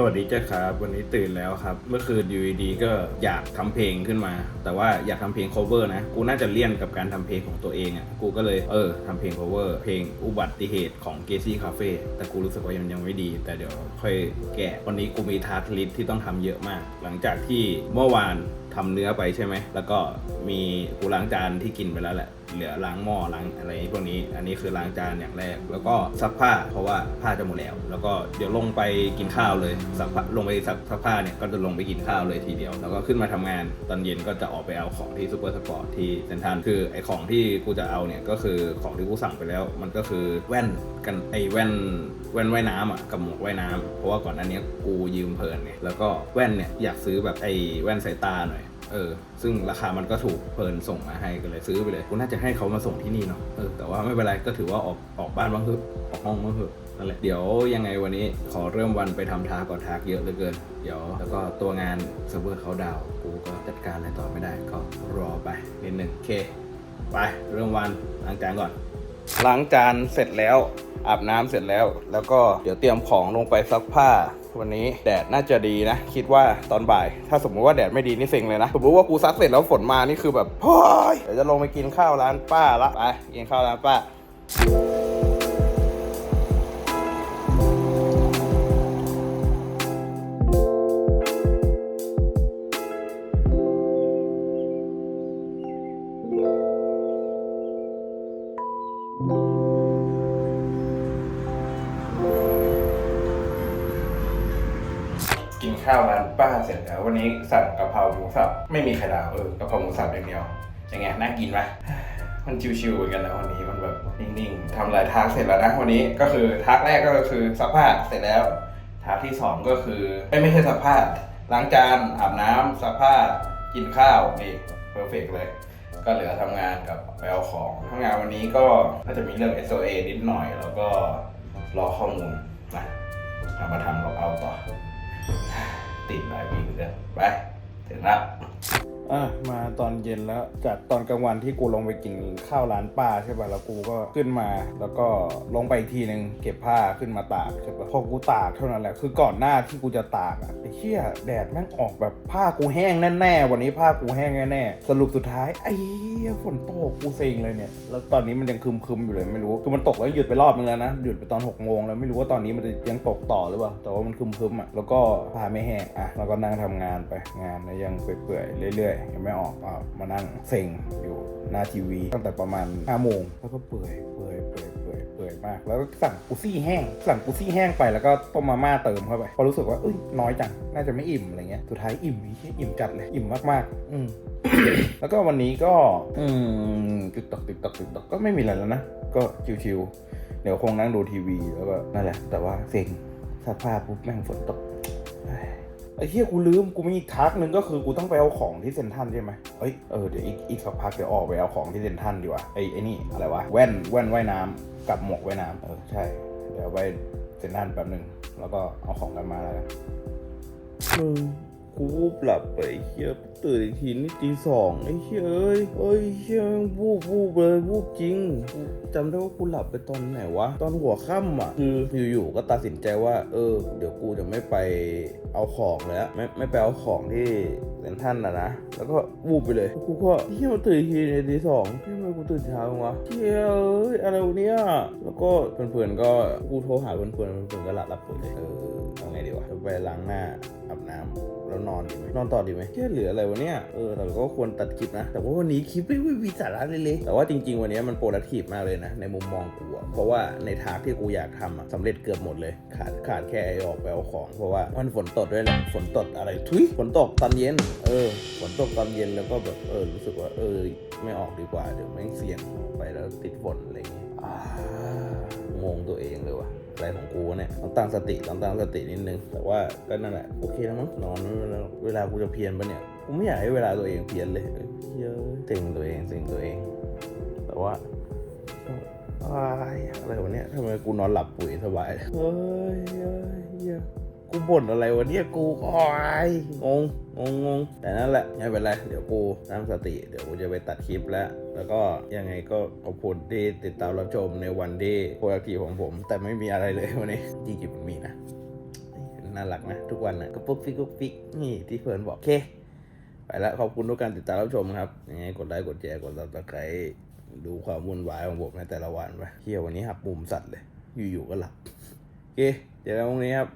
สวัสดีเจ้าครับ วันนี้ตื่นแล้วครับ เมื่อคืนอยู่ดีๆก็อยากทำเพลงขึ้นมา แต่ว่าอยากทำเพลง cover นะ กูน่าจะเลี่ยนกับการทำเพลงของตัวเองอะ่ะ กูก็เลยเออทำเพลง cover เพลงอุบัติเหตุของ g a z y Cafe แต่กูรู้สึกว่ายังยังไม่ดี แต่เดี๋ยวค่อยแกะ วันนี้กูมีทาร์ทลิสที่ต้องทำเยอะมาก หลังจากที่เมื่อวานทำเนื้อไปใช่ไหม แล้วก็มีกูล้างจานที่กินไปแล้วแหละ เหลือล้างหม้อล้างอะไรพวกนี้ อันนี้คือล้างจานอย่างแรก แล้วก็ซักผ้าเพราะว่าผ้าจะหมดแล้ว แล้วก็เดี๋ยวลงไปกินข้าวเลยซักผ้าลงไปซักซักผ้าเนี่ยก็จะลงไปกินข้าวเลยทีเดียว แล้วก็ขึ้นมาทำงานตอนเย็นก็จะออกไปเอาของที่ซูเปอร์สปอร์ตที่เซนทรัลคือไอของที่กูจะเอาเนี่ยก็คือของที่กูสั่งไปแล้ว มันก็คือแว่นกันไอแว่นแว่นว่ายน้ำอะกับหมวกว่ายน้ำเพราะว่าก่อนหน้านี้กูยืมเพลินไงแล้วก็แว่นเนี่ยอยากซื้อแบบไอแว่นสายตาหน่อย เออ ซึ่งราคามันก็ถูกเพลินส่งมาให้ก็เลยซื้อไปเลยกูน่าจะให้เขามาส่งที่นี่เนาะเออแต่ว่าไม่เป็นไรก็ถือว่าออกออกบ้านบ้างเถอะออกห้องบ้างเถอะนั่นแหละเดี๋ยวยังไงวันนี้ขอเริ่มวันไปทำทาก่อนทากเยอะเหลือเกิน เดี๋ยวแล้วก็ตัวงานเซิร์ฟเวอร์เขาดาวกูก็จัดการอะไรต่อไม่ได้ก็รอไปนิดนึงโอเค ไปเริ่มวันล้างจานก่อน ล้างจานเสร็จแล้วอาบน้ำเสร็จแล้ว แล้วก็เดี๋ยวเตรียมของลงไปซักผ้า วันนี้แดดน่าจะดีนะ คิดว่าตอนบ่าย ถ้าสมมติว่าแดดไม่ดีนี่เซ็งเลยนะ สมมติว่ากูซักเสร็จแล้วฝนมานี่คือแบบเฮ้ยเดี๋ยวจะลงไปกินข้าวร้านป้าละไปกินข้าวร้านป้า กินข้าวร้านป้าเสร็จแล้ววันนี้สั่งกะเพราหมูสับไม่มีไข่ดาวเออกะเพราหมูสับอย่างเดียวยังไงน่ากินไหมมันชิวๆเหมือนกันนะวันนี้มันแบบนิ่งๆทำหลายทาร์กเสร็จแล้วนะวันนี้ก็คือทาร์กแรกก็คือซักผ้าเสร็จแล้วทาร์กที่สองก็คือไม่ไม่ใช่ซักผ้าล้างจานอาบน้ำซักผ้ากินข้าวนี่เพอร์เฟกเลย ก็เหลือทำงานกับไปเอาของทำงานวันนี้ก็น่าจะมีเรื่อง SOA นิดหน่อย แล้วก็รอข้อมูลนะมาทำล็อกเอาต่อ ติดหลายปีเหมื อะมาตอนเย็นแล้วจากตอนกลางวันที่กูลงไปกินข้าวร้านป้าใช่ป่ะแล้วกูก็ขึ้นมาแล้วก็ลงไปอีกทีหนึ่งเก็บผ้าขึ้นมาตากใช่ป่ะพอกูตากเท่านั้นแหละคือก่อนหน้าที่กูจะตากอะไอ้เชี่ยแดดแม่งออกแบบผ้ากูแห้งแน่ๆวันนี้ผ้ากูแห้งแน่ๆสรุปสุดท้ายไอ้เหี้ยฝนตกกูเซ็งเลยเนี่ยแล้วตอนนี้มันยังคึมๆอยู่เลยไม่รู้คือมันตกแล้วหยุดไปรอบนึงแล้วนะหยุดไปตอน6กโมงแล้วไม่รู้ว่าตอนนี้มันจะยังตกต่อหรือเปล่าแต่ว่ามันคึมๆอะแล้วก็ผ้าไม่แห้งอะแล้วก็นั่งทำงานไปงานนะยังเปื่อยๆเรื่อยยังไม่ออกอะมานั่งเซ็งอยู่หน้าทีวีตั้งแต่ประมาณ5โมงแล้วก็เปื่อยเปื่อยเปื่อยเปื่อยเปื่อยมาก แล้วก็สั่งกุซี่แห้ง สั่งกุซี่แห้งไปแล้วก็ต้มมาม่าเติมเข้าไปพอรู้สึกว่าเอ้ยน้อยจังน่าจะไม่อิ่มอะไรเงี้ยสุดท้ายอิ่มอีกอิ่มจัดเลยอิ่มมากๆ อืมแล้วก็วันนี้ก็ อืมติ๊กตอกติ๊กตอกติ๊กตอกก็ไม่มีอะไรแล้วนะ ก็ชิวๆเดี๋ยวคงนั่งดูทีวีแล้วก็นั่นแหละ แต่ว่าเซ็งสภาพปุ๊บแม่งฝนตก ไอ้เฮียกูลืมกูมีอีกทักหนึ่งก็คือกูต้องไปเอาของที่เซ็นทันใช่ไหมเอ้ยเออเดี๋ยวอีกอีกสักพักเดี๋ยวออกไปเอาของที่เซ็นทันดีกว่าไอ้ไอ้นี่อะไรวะแว่นแว่นว่ายน้ำกับหมวกว่ายน้ำเออใช่ เดี๋ยวไปเซ็นทันแป๊บหนึ่งแล้วก็เอาของกันมาแล้วกันมึง กูวูบหลับไปเฮียตื่นอีกทีนี่ตีสองไอ้เฮียเอ้ยเอ้ยเฮียวูบวูบเลยวูบจริงกูจำได้ว่ากูหลับไปตอนไหนวะ ตอนหัวค่ำอะ คืออยู่ๆก็ตัดสินใจว่า เออ เดี๋ยวกูจะไม่ไปเอาของแล้วไม่ไม่ไปเอาของที่เซนทรันนะนะ แล้วก็วูบไปเลย กูก็เฮียมาตื่นอีกทีในตีสองเฮียทำไมกูตื่นเช้าวะเฮียเอ้ยอะไรวะเนี่ยแล้วก็เพื่อนๆก็กูโทรหาเพื่อนๆเพื่อนๆก็หลับหลับไปเลยเออ เอาไงดีวะจะไปล้างหน้าอาบน้ำแล้วนอนดีไหมนอนต่อดีไหมแค่เหลืออะไรวะเนี่ยเออเราก็ควรตัดคลิปนะ แต่ว่าวันนี้คลิปไม่มีสาระเลยเลยแต่ว่าจริง ๆ วันนี้มันโปรดักทีฟมากเลยนะ ในมุมมองกูอะเพราะว่าในทาร์กที่กูอยากทำอะสำเร็จเกือบหมดเลย ขาดขาดแค่ไอออกไปเอาของเพราะว่ามันฝนตกด้วยแหละฝนตกอะไรทุยฝนตกตอนเย็น เออฝนตกตอนเย็นแล้วก็แบบเออรู้สึกว่าเออไม่ออกดีกว่าเดี๋ยวแม่งเสี่ยงออกไปแล้วติดฝนอะไรอย่างงี้อ่างงตัวเองเลยว่ะ อะไรของกูเนี่ยต้องตั้งสติต้องตั้งสตินิดนึง แต่ว่าก็นั่นแหละโอเคแล้วมั้งนอนเวลาเวลากูจะเพี้ยนปะเนี่ยกูไม่อยากให้เวลาตัวเองเพี้ยนเลยเยอะเต็งตัวเองเต็งตัวเอง แต่ว่าอะไรวะเนี่ยทำไมกูนอนหลับปุ๋ยสบายเลยเฮ้ยเฮ้ยเฮ้ย กูบ่นอะไรวะเนี่ยกูอ้ยงงงงงงแต่นั่นแหละไม่เป็นไร เดี๋ยวกูตั้งสติ เดี๋ยวกูจะไปตัดคลิปแล้ว แล้วก็ยังไงก็ขอบคุณที่ติดตามรับชมในวันที่โปรดักทีของผม แต่ไม่มีอะไรเลยวันนี้จริงๆมันมีนะ น่ารักนะ ทุกวันนะก็ปุ๊กฟิกปุ๊กฟิกนี่ที่เฟิร์นบอกโอเค ไปแล้วขอบคุณทุกการติดตามรับชมครับยังไงกดไลค์กดแชร์กดซับสไครดูความวุ่นวายของผมในแต่ละวันไปเฮียวันนี้หักมุมสัตว์เลย อยู่ๆก็หลับโอเคเจอกันพรุ่งนี้ครับ